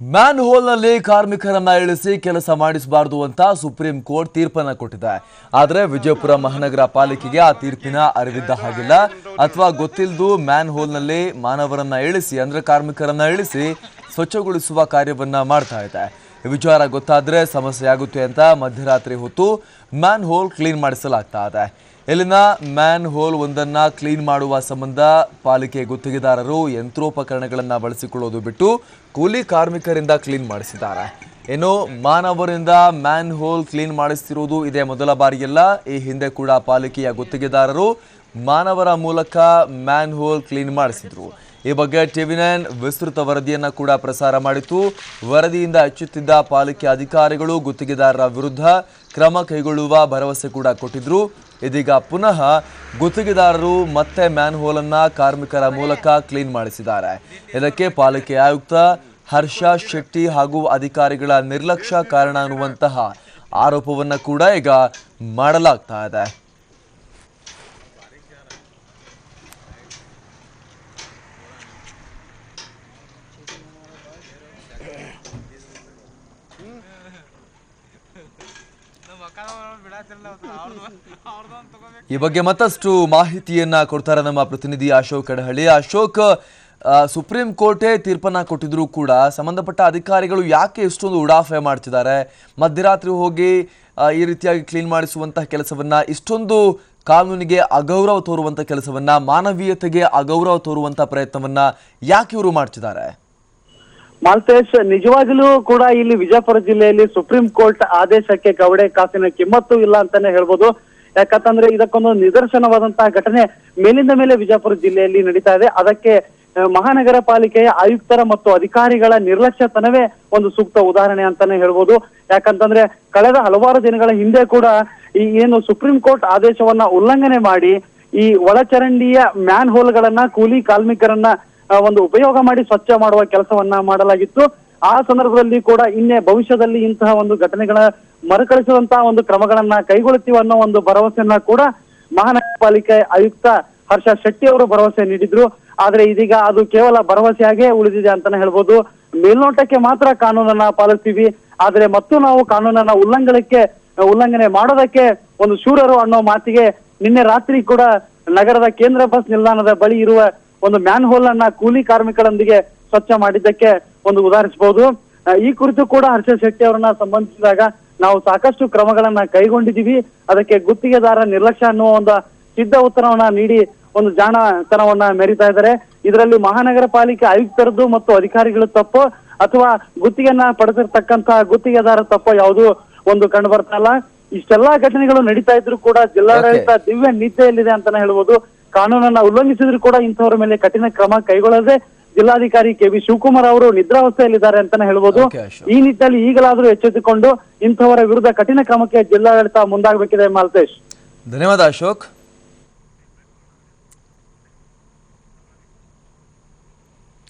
Man ಹೋಲ್ನಲ್ಲಿ ಕಾರ್ಮಿಕರನ್ನ ಇಳಿಸಿ ಕೆಲಸ ಮಾಡಿಸಬಾರದು ಅಂತ ಸುಪ್ರೀಂ ಕೋರ್ಟ್ ತೀರ್ಪನ್ನ ಕೊಟ್ಟಿದೆ. ಆದರೆ ವಿಜಯಪುರ ಮಹಾನಗರ ಪಾಲಿಕೆಗೆ ಆ ತೀರ್ಪಿನ ಅರಿವಿದ್ದ ಹಾಗಿಲ್ಲ. ಅಥವಾ ಗೊತ್ತಿಲ್ಲದು ಮ್ಯಾನ್ ಹೋಲ್ನಲ್ಲಿ ಮಾನವರನ್ನ ಇಳಿಸಿ, ಅಂದ್ರೆ ಕಾರ್ಮಿಕರನ್ನ ಇಳಿಸಿ ಸ್ವಚ್ಛಗೊಳಿಸುವ ಕಾರ್ಯವನ್ನ ಮಾಡ್ತಾ ಇದೆ. ವಿಚಾರ ಗೊತ್ತಾದ್ರೆ ಸಮಸ್ಯೆ ಆಗುತ್ತೆ ಅಂತ ಮಧ್ಯರಾತ್ರಿ ಹೊತ್ತು ಮ್ಯಾನ್ ಹೋಲ್ ಕ್ಲೀನ್ ಮಾಡಿಸಲಾಗ್ತಾ ಇದೆ. ಇಲ್ಲಿನ ಮ್ಯಾನ್ ಹೋಲ್ ಒಂದನ್ನ ಕ್ಲೀನ್ ಮಾಡುವ ಸಂಬಂಧ ಪಾಲಿಕೆ ಗುತ್ತಿಗೆದಾರರು ಯಂತ್ರೋಪಕರಣಗಳನ್ನ ಬಳಸಿಕೊಳ್ಳೋದು ಬಿಟ್ಟು ಕೂಲಿ ಕಾರ್ಮಿಕರಿಂದ ಕ್ಲೀನ್ ಮಾಡಿಸಿದ್ದಾರೆ. ಇನ್ನು ಮಾನವರಿಂದ ಮ್ಯಾನ್ ಹೋಲ್ ಕ್ಲೀನ್ ಮಾಡಿಸ್ತಿರೋದು ಇದೇ ಮೊದಲ ಬಾರಿಯಲ್ಲ. ಈ ಹಿಂದೆ ಕೂಡ ಪಾಲಿಕೆಯ ಗುತ್ತಿಗೆದಾರರು ಮಾನವರ ಮೂಲಕ ಮ್ಯಾನ್ ಹೋಲ್ ಕ್ಲೀನ್ ಮಾಡಿಸಿದ್ರು. ಈ ಬಗ್ಗೆ ಟಿವಿ ನೈನ್ ವಿಸ್ತೃತ ವರದಿಯನ್ನ ಕೂಡ ಪ್ರಸಾರ ಮಾಡಿತ್ತು. ವರದಿಯಿಂದ ಹೆಚ್ಚುತ್ತಿದ್ದ ಪಾಲಿಕೆ ಅಧಿಕಾರಿಗಳು ಗುತ್ತಿಗೆದಾರರ ವಿರುದ್ಧ ಕ್ರಮ ಕೈಗೊಳ್ಳುವ ಭರವಸೆ ಕೂಡ ಕೊಟ್ಟಿದ್ರು. ಇದೀಗ ಪುನಃ ಗುತ್ತಿಗೆದಾರರು ಮತ್ತೆ ಮ್ಯಾನ್ ಹೋಲನ್ನ ಕಾರ್ಮಿಕರ ಮೂಲಕ ಕ್ಲೀನ್ ಮಾಡಿಸಿದ್ದಾರೆ. ಇದಕ್ಕೆ ಪಾಲಿಕೆ ಆಯುಕ್ತ ಹರ್ಷ ಶೆಟ್ಟಿ ಹಾಗೂ ಅಧಿಕಾರಿಗಳ ನಿರ್ಲಕ್ಷ್ಯ ಕಾರಣ ಅನ್ನುವಂತಹ ಆರೋಪವನ್ನ ಕೂಡ ಈಗ ಮಾಡಲಾಗ್ತಾ ಇದೆ. ಈ ಬಗ್ಗೆ ಮತ್ತಷ್ಟು ಮಾಹಿತಿಯನ್ನ ಕೊಡ್ತಾರೆ ನಮ್ಮ ಪ್ರತಿನಿಧಿ ಅಶೋಕ್ ಕಡಹಳ್ಳಿ. ಅಶೋಕ್ ಸುಪ್ರೀಂ ಕೋರ್ಟೇ ತೀರ್ಪನ್ನ ಕೊಟ್ಟಿದ್ರು ಕೂಡ ಸಂಬಂಧಪಟ್ಟ ಅಧಿಕಾರಿಗಳು ಯಾಕೆ ಇಷ್ಟೊಂದು ಉಡಾಫೆ ಮಾಡ್ತಿದ್ದಾರೆ? ಮಧ್ಯರಾತ್ರಿ ಹೋಗಿ ಈ ರೀತಿಯಾಗಿ ಕ್ಲೀನ್ ಮಾಡಿಸುವಂತಹ ಕೆಲಸವನ್ನ, ಇಷ್ಟೊಂದು ಕಾನೂನಿಗೆ ಅಗೌರವ ತೋರುವಂತಹ ಕೆಲಸವನ್ನ, ಮಾನವೀಯತೆಗೆ ಅಗೌರವ ತೋರುವಂತಹ ಪ್ರಯತ್ನವನ್ನ ಯಾಕೆ ಇವರು ಮಾಡ್ತಿದ್ದಾರೆ? ಮಾಲ್ತೇಶ್, ನಿಜವಾಗಲೂ ಕೂಡ ಇಲ್ಲಿ ವಿಜಯಪುರ ಜಿಲ್ಲೆಯಲ್ಲಿ ಸುಪ್ರೀಂ ಕೋರ್ಟ್ ಆದೇಶಕ್ಕೆ ಕವಡೆ ಕಾಸಿನ ಕಿಮ್ಮತ್ತು ಇಲ್ಲ ಅಂತಾನೆ ಹೇಳ್ಬೋದು. ಯಾಕಂತಂದ್ರೆ ಇದಕ್ಕೊಂದು ನಿದರ್ಶನವಾದಂತಹ ಘಟನೆ ಮೇಲಿಂದ ಮೇಲೆ ವಿಜಯಪುರ ಜಿಲ್ಲೆಯಲ್ಲಿ ನಡೀತಾ ಇದೆ. ಅದಕ್ಕೆ ಮಹಾನಗರ ಪಾಲಿಕೆಯ ಆಯುಕ್ತರ ಮತ್ತು ಅಧಿಕಾರಿಗಳ ನಿರ್ಲಕ್ಷ್ಯತನವೇ ಒಂದು ಸೂಕ್ತ ಉದಾಹರಣೆ ಅಂತಾನೆ ಹೇಳ್ಬೋದು. ಯಾಕಂತಂದ್ರೆ, ಕಳೆದ ಹಲವಾರು ದಿನಗಳ ಹಿಂದೆ ಕೂಡ ಈ ಏನು ಸುಪ್ರೀಂ ಕೋರ್ಟ್ ಆದೇಶವನ್ನ ಉಲ್ಲಂಘನೆ ಮಾಡಿ ಈ ಒಳಚರಂಡಿಯ ಮ್ಯಾನ್ ಹೋಲ್ಗಳನ್ನ ಕೂಲಿ ಕಾರ್ಮಿಕರನ್ನ ಒಂದು ಉಪಯೋಗ ಮಾಡಿ ಸ್ವಚ್ಛ ಮಾಡುವ ಕೆಲಸವನ್ನ ಮಾಡಲಾಗಿತ್ತು. ಆ ಸಂದರ್ಭದಲ್ಲಿ ಕೂಡ ಇನ್ನೇ ಭವಿಷ್ಯದಲ್ಲಿ ಇಂತಹ ಒಂದು ಘಟನೆಗಳ ಮರುಕಳಿಸುವಂತಹ ಒಂದು ಕ್ರಮಗಳನ್ನ ಕೈಗೊಳ್ಳುತ್ತೀವಿ ಅನ್ನೋ ಒಂದು ಭರವಸೆಯನ್ನ ಕೂಡ ಮಹಾನಗರ ಪಾಲಿಕೆ ಆಯುಕ್ತ ಹರ್ಷ ಶೆಟ್ಟಿ ಅವರು ಭರವಸೆ ನೀಡಿದ್ರು. ಆದ್ರೆ ಇದೀಗ ಅದು ಕೇವಲ ಭರವಸೆಯಾಗೇ ಉಳಿದಿದೆ ಅಂತಾನೆ ಹೇಳ್ಬೋದು. ಮೇಲ್ನೋಟಕ್ಕೆ ಮಾತ್ರ ಕಾನೂನನ್ನ ಪಾಲಿಸ್ತೀವಿ. ಆದ್ರೆ ಮತ್ತು ನಾವು ಕಾನೂನನ್ನ ಉಲ್ಲಂಘನಕ್ಕೆ, ಉಲ್ಲಂಘನೆ ಮಾಡೋದಕ್ಕೆ ಒಂದು ಶೂರರು ಅನ್ನೋ ಮಾತಿಗೆ ನಿನ್ನೆ ರಾತ್ರಿ ಕೂಡ ನಗರದ ಕೇಂದ್ರ ಬಸ್ ನಿಲ್ದಾಣದ ಬಳಿ ಇರುವ ಒಂದು ಮ್ಯಾನ್ ಹೋಲ್ ಅನ್ನ ಕೂಲಿ ಕಾರ್ಮಿಕರೊಂದಿಗೆ ಸ್ವಚ್ಛ ಮಾಡಿದ್ದಕ್ಕೆ ಒಂದು ಉದಾಹರಿಸಬಹುದು. ಈ ಕುರಿತು ಕೂಡ ಹರ್ಷ ಶೆಟ್ಟಿ ಅವರನ್ನ ಸಂಬಂಧಿಸಿದಾಗ ನಾವು ಸಾಕಷ್ಟು ಕ್ರಮಗಳನ್ನ ಕೈಗೊಂಡಿದ್ದೀವಿ. ಅದಕ್ಕೆ ಗುತ್ತಿಗೆದಾರ ನಿರ್ಲಕ್ಷ್ಯ ಅನ್ನುವ ಒಂದು ಸಿದ್ಧ ಉತ್ತರವನ್ನ ನೀಡಿ ಒಂದು ಜಾಣತನವನ್ನ ಮೆರಿತಾ ಇದ್ದಾರೆ. ಇದರಲ್ಲಿ ಮಹಾನಗರ ಪಾಲಿಕೆ ಆಯುಕ್ತರದ್ದು ಮತ್ತು ಅಧಿಕಾರಿಗಳ ತಪ್ಪು ಅಥವಾ ಗುತ್ತಿಗೆಯನ್ನ ಪಡೆದಿರ್ತಕ್ಕಂತಹ ಗುತ್ತಿಗೆದಾರ ತಪ್ಪು ಯಾವುದು ಒಂದು ಕಂಡು ಬರ್ತಾ ಇಲ್ಲ. ಇಷ್ಟೆಲ್ಲಾ ಘಟನೆಗಳು ನಡೀತಾ ಇದ್ರು ಕೂಡ ಜಿಲ್ಲಾಡಳಿತ ದಿವ್ಯ ನಿದ್ದೆಯಲ್ಲಿದೆ ಅಂತಾನೆ ಹೇಳ್ಬೋದು. ಕಾನೂನನ್ನ ಉಲ್ಲಂಘಿಸಿದ್ರು ಕೂಡ ಇಂಥವರ ಮೇಲೆ ಕಠಿಣ ಕ್ರಮ ಕೈಗೊಳ್ಳದೆ ಜಿಲ್ಲಾಧಿಕಾರಿ ಕೆ ವಿ ಶಿವಕುಮಾರ್ ಅವರು ನಿದ್ರಾವಸ್ಥೆಯಲ್ಲಿದ್ದಾರೆ ಅಂತಾನೆ ಹೇಳ್ಬೋದು. ಈ ನಿಟ್ಟಿನಲ್ಲಿ ಈಗಲಾದ್ರೂ ಎಚ್ಚೆತ್ತುಕೊಂಡು ಇಂಥವರ ವಿರುದ್ಧ ಕಠಿಣ ಕ್ರಮಕ್ಕೆ ಜಿಲ್ಲಾಡಳಿತ ಮುಂದಾಗಬೇಕಿದೆ ಮಾಲ್ತೇಶ್. ಧನ್ಯವಾದ ಅಶೋಕ್.